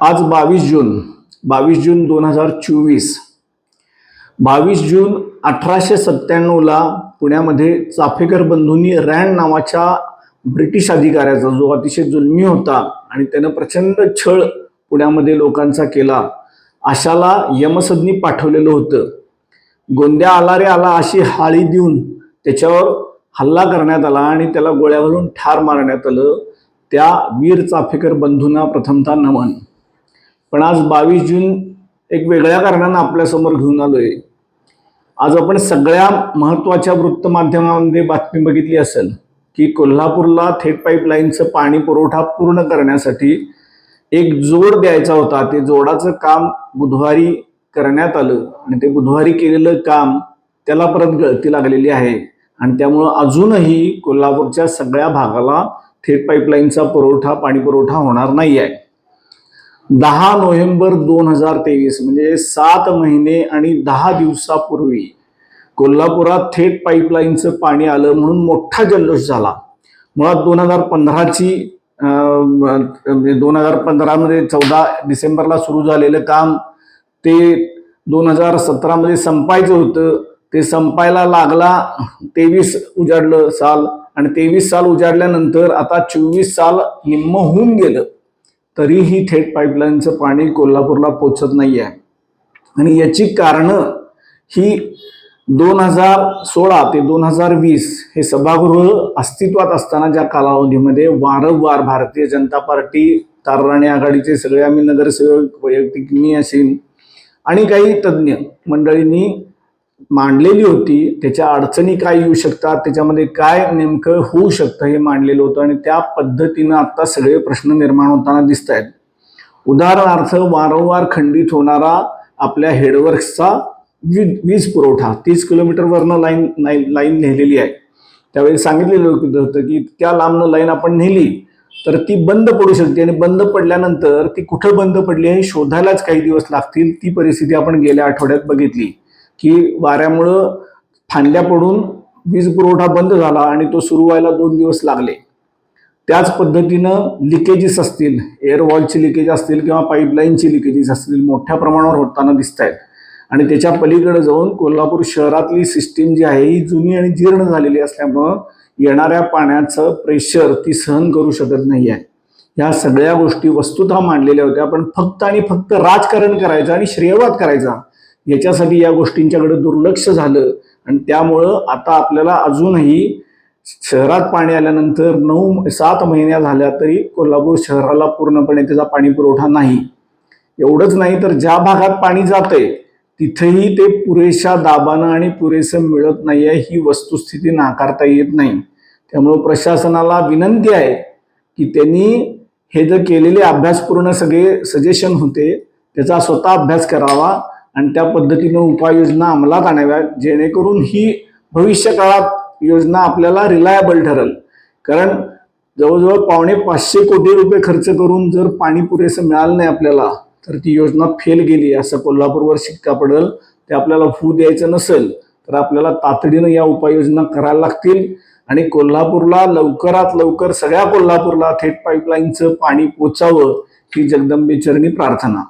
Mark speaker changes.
Speaker 1: आज बावीस जून बावीस जून दोन हजार चोवीस. बावीस जून अठराशे सत्त्याण्णवला पुण्यामध्ये चाफेकर बंधूंनी रॅन नावाच्या ब्रिटिश अधिकाऱ्याचा जो अतिशय जुलमी होता आणि त्यानं प्रचंड छळ पुण्यामध्ये लोकांचा केला अशाला यमसदनी पाठवलेलं होतं. गोंद्या आला रे आला अशी हाळी देऊन त्याच्यावर हल्ला करण्यात आला आणि त्याला गोळ्या घालून ठार मारण्यात आलं. त्या वीर चाफेकर बंधूंना प्रथमतः नमन. पण आज बावीस जून एक वेगळ्या कारणानं आपल्यासमोर घेऊन आलोय. आज आपण सगळ्या महत्त्वाच्या वृत्तमाध्यमांमध्ये बातमी बघितली असेल की कोल्हापूरला थेट पाईपलाईनचं पाणी पुरवठा पूर्ण करण्यासाठी एक जोड द्यायचा होता. ते जोडाचं काम बुधवारी करण्यात आलं आणि ते बुधवारी केलेलं काम त्याला परत गळती लागलेली आहे. आणि त्यामुळं अजूनही कोल्हापूरच्या सगळ्या भागाला थेट पाईपलाईनचा पुरवठा पाणी पुरवठा होणार नाही आहे. दहा नोव्हेंबर दोन हजार तेवीस म्हणजे सात महिने आणि दहा दिवसापूर्वी कोल्हापुरात थेट पाईपलाईनचं पाणी आलं म्हणून मोठा जल्लोष झाला. मुळात दोन हजार पंधराची म्हणजे दोन हजार पंधरामध्ये चौदा डिसेंबरला सुरू झालेलं काम ते दोन हजार सतरामध्ये संपायचं होतं. ते संपायला लागला तेवीस उजाडलं साल. आणि तेवीस साल उजाडल्यानंतर आता चोवीस साल निम्म होऊन गेलं तरीही थेट पाईपलाईनचं पाणी कोल्हापूरला पोचत नाही आहे आणि याची कारणं ही दोन हजार सोळा ते दोन हजार वीस हे सभागृह अस्तित्वात असताना ज्या कालावधीमध्ये वारंवार भारतीय जनता पार्टी तारराणी आघाडीचे सगळे आम्ही नगरसेवक वैयक्तिक मी असेल आणि काही तज्ज्ञ मंडळींनी मांडलेली होती त्याच्या अडचणी काय येऊ शकतात त्याच्यामध्ये काय नेमकं होऊ शकतं हे मांडलेलं होतं आणि त्या पद्धतीनं आता सगळे प्रश्न निर्माण होताना दिसत आहेत उदाहरणार्थ वारंवार खंडित होणारा आपल्या हेडवर्क्सचा वीज वीज पुरवठा तीस किलोमीटरवरनं लाईन लाईन लाईन नेलेली आहे. त्यावेळी सांगितलेलं होतं की त्या लांबनं लाईन आपण नेली तर ती बंद पडू शकते आणि बंद पडल्यानंतर ती कुठं बंद पडली आहे हे शोधायलाच काही दिवस लागतील ती परिस्थिती आपण गेल्या आठवड्यात बघितली. की वाऱ्यामुळं फांद्या पडून वीज पुरवठा बंद झाला आणि तो सुरू व्हायला दोन दिवस लागले. त्याच पद्धतीनं लिकेजेस असतील एअरवॉलची लिकेज असतील किंवा पाईपलाईनची लिकेजेस असतील मोठ्या प्रमाणावर होताना दिसत आहेत आणि त्याच्या पलीकडे जाऊन कोल्हापूर शहरातली सिस्टीम जी आहे ही जुनी आणि जीर्ण झालेली असल्यामुळं येणाऱ्या पाण्याचं प्रेशर ती सहन करू शकत नाही आहे ह्या सगळ्या गोष्टी वस्तुतः मांडलेल्या होत्या पण फक्त आणि फक्त राजकारण करायचं आणि श्रेयवाद करायचा याच्यासाठी या गोष्टींच्याकडे दुर्लक्ष झालं. आणि त्यामुळं आता आपल्याला अजूनही शहरात पाणी आल्यानंतर नऊ सात महिन्या झाल्या तरी कोल्हापूर शहराला पूर्णपणे त्याचा पाणी पुरवठा नाही. एवढंच नाही तर ज्या भागात पाणी जातंय तिथेही ते पुरेशा दाबानं आणि पुरेसं मिळत नाही आहे ही वस्तुस्थिती नाकारता येत नाही. त्यामुळं प्रशासनाला विनंती आहे की त्यांनी हे जे केलेले अभ्यासपूर्ण सगळे सजेशन होते त्याचा स्वतः अभ्यास करावा. आणि त्या पद्धतीनं उपाययोजना अंमलात आणाव्या जेणेकरून ही भविष्य काळात योजना आपल्याला रिलायबल ठरेल. कारण जवळजवळ पावणे पाचशे कोटी रुपये खर्च करून जर पाणी पुरेसं मिळालं नाही आपल्याला तर ती योजना फेल गेली असं कोल्हापूरवर शिक्का पडेल ते आपल्याला फू द्यायचं नसेल तर आपल्याला तातडीनं या उपाययोजना करायला लागतील. आणि कोल्हापूरला लवकरात लवकर सगळ्या कोल्हापूरला थेट पाईपलाईनचं पाणी पोचावं ही जगदंबेचरणी प्रार्थना.